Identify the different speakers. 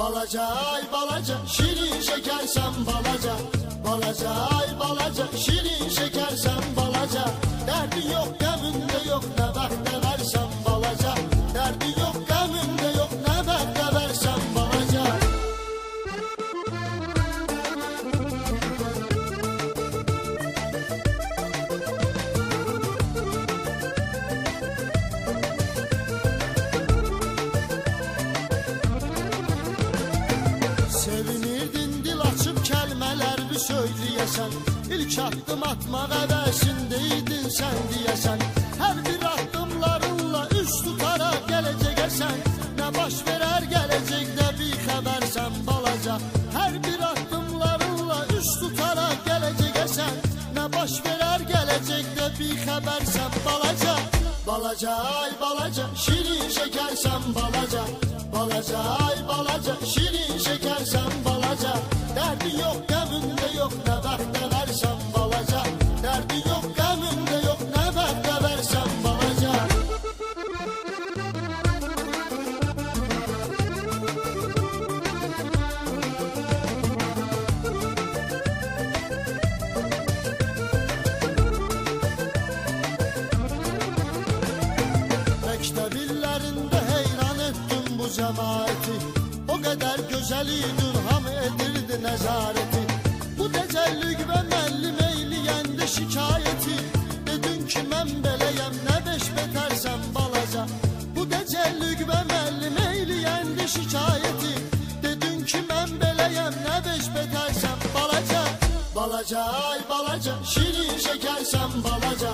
Speaker 1: Balaca ay balaca şirin şeker sen balaca. Balaca ay balaca şirin şeker sen balaca. Derdi yok geminde yok ne bekte versen Sevinirdin dil açıp kelmeler bir söyleyesen. İlk adım atmak hevesindeydin sen diyesen. Her bir adımlarınla üst tutarak gelecek sen Ne baş verer gelecekte bir haber sen balaca. Her bir adımlarınla üst tutarak gelecek sen Ne baş verer gelecekte bir haber sen balaca Balaca ay balaca şirin şeker sen balaca. Balaca ay balaca şirin şeker sen balaca. Derdi yok geminde Mektebillerinde heyran ettim bu cemaati. O kadar güzeliydin ham edirdi nezareti. Bu decellük ve melli meyli yendi şikayeti. Dedin ki ben beleyem ne beş betersen balaca. Bu decellük ve melli meyli yendi şikayeti. Dedin ki ben beleyem ne beş betersen balaca. Balaca ay balaca şirin şeker sen balaca